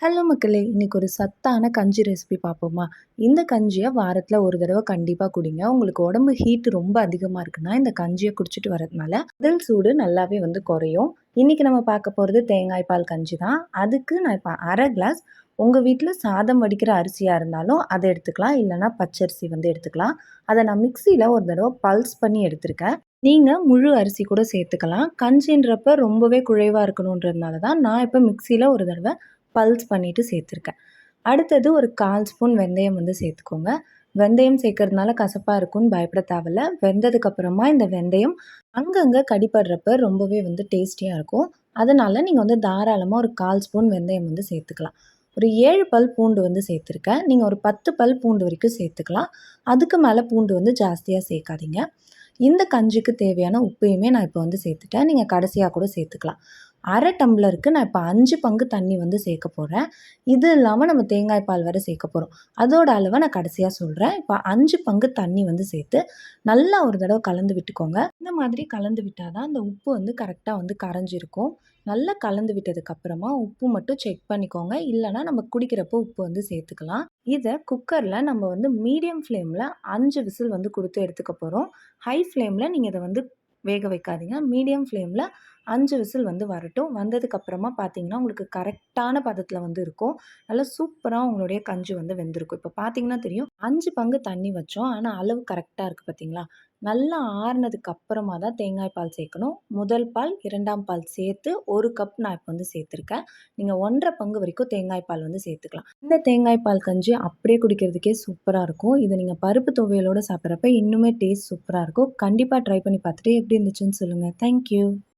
Hello மக்களே! இன்னைக்கு ஒரு சத்தான கஞ்சி ரெசிபி பார்ப்போமா? இந்த கஞ்சியை வாரத்தில் ஒரு தடவை கண்டிப்பாக குடிங்க. உங்களுக்கு உடம்பு ஹீட் ரொம்ப அதிகமாக இருக்குன்னா, இந்த கஞ்சியை குடிச்சிட்டு வரதுனால, உடல் சூடு நல்லாவே வந்து குறையும். இன்றைக்கி நம்ம பார்க்க போகிறது தேங்காய் பால் கஞ்சி தான். அதுக்கு நான் இப்போ அரை கிளாஸ் உங்கள் வீட்டில் சாதம் வடிக்கிற அரிசியாக இருந்தாலும் அதை எடுத்துக்கலாம். இல்லைன்னா பச்சரிசி வந்து எடுத்துக்கலாம். அதை நான் மிக்சியில் ஒரு தடவை பல்ஸ் பண்ணி எடுத்திருக்கேன். நீங்கள் முழு அரிசி கூட சேர்த்துக்கலாம். கஞ்சின்றப்ப ரொம்பவே குறைவாக இருக்கணுன்றதுனால தான் நான் இப்போ மிக்சியில் ஒரு தடவை பல்ஸ் பண்ணிவிட்டு சேர்த்துருக்கேன். அடுத்தது ஒரு கால் ஸ்பூன் வெந்தயம் வந்து சேர்த்துக்கோங்க. வெந்தயம் சேர்க்கறதுனால கசப்பாக இருக்கும்னு பயப்பட தேவையில்ல. வெந்ததுக்கப்புறமா இந்த வெந்தயம் அங்கங்கே கடிப்படுறப்ப ரொம்பவே வந்து டேஸ்டியாக இருக்கும். அதனால் நீங்கள் வந்து தாராளமாக ஒரு கால் ஸ்பூன் வெந்தயம் வந்து சேர்த்துக்கலாம். ஒரு ஏழு பல் பூண்டு வந்து சேர்த்துருக்கேன். நீங்கள் ஒரு பத்து பல் பூண்டு வரைக்கும் சேர்த்துக்கலாம். அதுக்கு மேலே பூண்டு வந்து ஜாஸ்தியாக சேர்க்காதீங்க. இந்த கஞ்சிக்கு தேவையான உப்பையுமே நான் இப்போ வந்து சேர்த்துட்டேன். நீங்கள் கடைசியாக கூட சேர்த்துக்கலாம். அரை டம்ளருக்கு நான் இப்போ அஞ்சு பங்கு தண்ணி வந்து சேர்க்க போகிறேன் இது இல்லாமல் நம்ம தேங்காய் பால் வேறு சேர்க்க போகிறோம் அதோட அளவை நான் கடைசியாக சொல்கிறேன் இப்போ அஞ்சு பங்கு தண்ணி வந்து சேர்த்து நல்லா ஒரு தடவை கலந்து விட்டுக்கோங்க. இந்த மாதிரி கலந்து விட்டால் தான் அந்த உப்பு வந்து கரெக்டாக வந்து கரைஞ்சிருக்கும். நல்லா கலந்து விட்டதுக்கப்புறமா உப்பு மட்டும் செக் பண்ணிக்கோங்க. இல்லைனா நம்ம குடிக்கிறப்போ உப்பு வந்து சேர்த்துக்கலாம். இதை குக்கரில் நம்ம வந்து மீடியம் ஃப்ளேமில் அஞ்சு விசில் வந்து கொடுத்து எடுத்துக்க போகிறோம் ஹை ஃப்ளேமில் நீங்கள் இதை வந்து வேக வைக்காதீங்க. மீடியம் ஃப்ளேமில் அஞ்சு விசில் வந்து வரட்டும். வந்ததுக்கப்புறமா பார்த்தீங்கன்னா உங்களுக்கு கரெக்டான பதத்தில் வந்து இருக்கும். நல்லா சூப்பராக உங்களுடைய கஞ்சி வந்து வெந்திருக்கும். இப்போ பார்த்தீங்கன்னா தெரியும் அஞ்சு பங்கு தண்ணி வச்சோம். ஆனால் அளவு கரெக்டாக இருக்குது பார்த்தீங்களா நல்லா ஆறுனதுக்கு அப்புறமா தான் தேங்காய் பால் சேர்க்கணும். முதல் பால் இரண்டாம் பால் சேர்த்து ஒரு கப் நான் இப்போ வந்து சேர்த்துருக்கேன். நீங்கள் ஒன்றரை பங்கு வரைக்கும் தேங்காய் பால் வந்து சேர்த்துக்கலாம். இந்த தேங்காய் பால் கஞ்சி அப்படியே குடிக்கிறதுக்கே சூப்பராக இருக்கும். இதை நீங்கள் பருப்பு துவையலோடு சாப்பிட்றப்ப இன்னுமே டேஸ்ட் சூப்பராக இருக்கும். கண்டிப்பாக ட்ரை பண்ணி பார்த்துட்டு எப்படி இருந்துச்சுன்னு சொல்லுங்கள் தேங்க்யூ